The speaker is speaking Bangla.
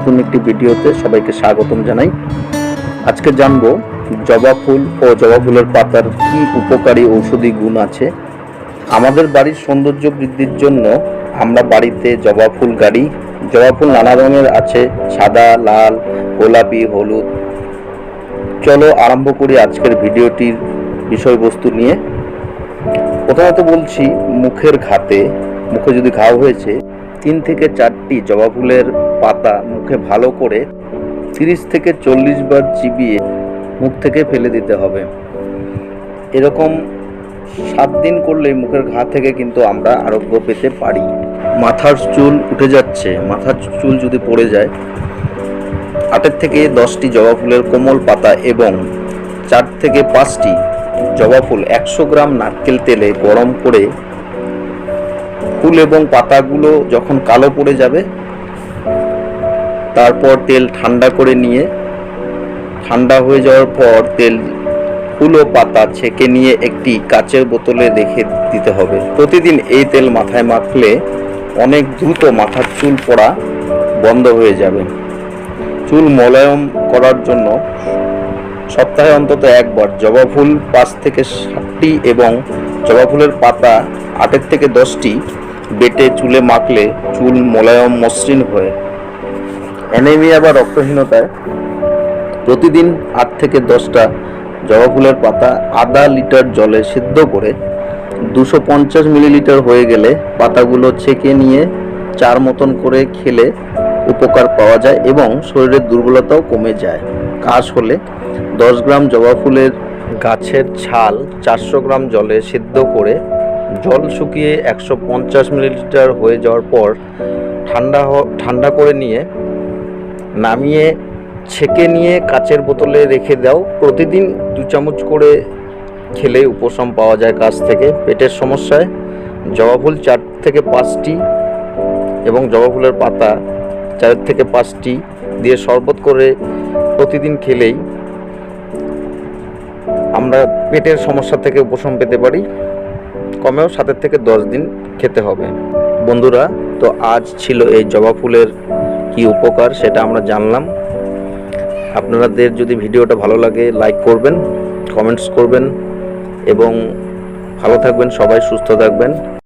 নতুন একটি ভিডিওতে সবাইকে স্বাগতম জানাই। আজকে জানব জবা ফুল ও জবা ফুলের পাতার কি উপকারী ঔষধি গুণ আছে। আমাদের বাড়ির সৌন্দর্য বৃদ্ধির জন্য আমরা বাড়িতে জবা ফুল গাড়ি, জবা ফুল নানা রঙের আছে, সাদা, লাল, গোলাপি, হলুদ। চলো আরম্ভ করি আজকের ভিডিওটির বিষয়বস্তু নিয়ে। প্রথমত বলছি, মুখের ঘাতে, মুখে যদি ঘাও হয়েছে, তিন থেকে চারটি জবা ফুলের পাতা মুখে ভালো করে তিরিশ থেকে চল্লিশ বার চিবিয়ে মুখ থেকে ফেলে দিতে হবে। এরকম সাত দিন করলেই মুখের ঘা থেকে কিন্তু আমরা আরোগ্য পেতে পারি। মাথার চুল উঠে যাচ্ছে। মাথার চুল যদি পড়ে যায়, আটের থেকে দশটি জবা ফুলের কোমল পাতা এবং চার থেকে পাঁচটি জবা ফুল একশো গ্রাম নারকেল তেলে গরম করে ফুল এবং পাতাগুলো যখন কালো পড়ে যাবে তারপর তেল ঠান্ডা করে নিয়ে, ঠান্ডা হয়ে যাওয়ার পর তেল ফুল পাতা ছেঁকে নিয়ে একটি কাচের বোতলে রেখে দিতে হবে। প্রতিদিন এই তেল মাথায় মাখলে অনেক দ্রুত মাথার চুল পড়া বন্ধ হয়ে যাবে। চুল মোলায়ম করার জন্য সপ্তাহে অন্তত একবার জবা ফুল পাঁচ থেকে ষাটটি এবং জবা ফুলের পাতা আটের থেকে দশটি বেটে চুলে মাখলে চুল মোলায়ম মসৃণ হয়ে। অ্যানেমিয়া বা রক্তহীনতায় প্রতিদিন আট থেকে দশটা জবা ফুলের পাতা আধা লিটার জলে সিদ্ধ করে দুশো পঞ্চাশ মিলিলিটার হয়ে গেলে পাতাগুলো ছেঁকে নিয়ে চার মতন করে খেলে উপকার পাওয়া যায় এবং শরীরের দুর্বলতাও কমে যায়। কাশ হলে দশ গ্রাম জবা ফুলের গাছের ছাল চারশো গ্রাম জলে সিদ্ধ করে জল শুকিয়ে একশো পঞ্চাশ মিলিলিটার হয়ে যাওয়ার পর ঠান্ডা ঠান্ডা করে নিয়ে নামিয়ে ছেঁকে নিয়ে কাচের বোতলে রেখে দাও। প্রতিদিন দু চামচ করে খেলে উপশম পাওয়া যায় কাছ থেকে। পেটের সমস্যায় জবা ফুল চার থেকে পাঁচটি এবং জবা ফুলের পাতা চার থেকে পাঁচটি দিয়ে শরবত করে প্রতিদিন খেলেই আমরা পেটের সমস্যা থেকে উপশম পেতে পারি। কমেও সাতের থেকে দশ দিন খেতে হবে। বন্ধুরা, তো আজ ছিল এই জবা ফুলের কি উপকার সেটা আমরা জানলাম। আপনাদের যদি ভিডিওটা ভালো লাগে লাইক করবেন কমেন্টস করবেন, এবং ভালো থাকবেন, সবাই সুস্থ থাকবেন।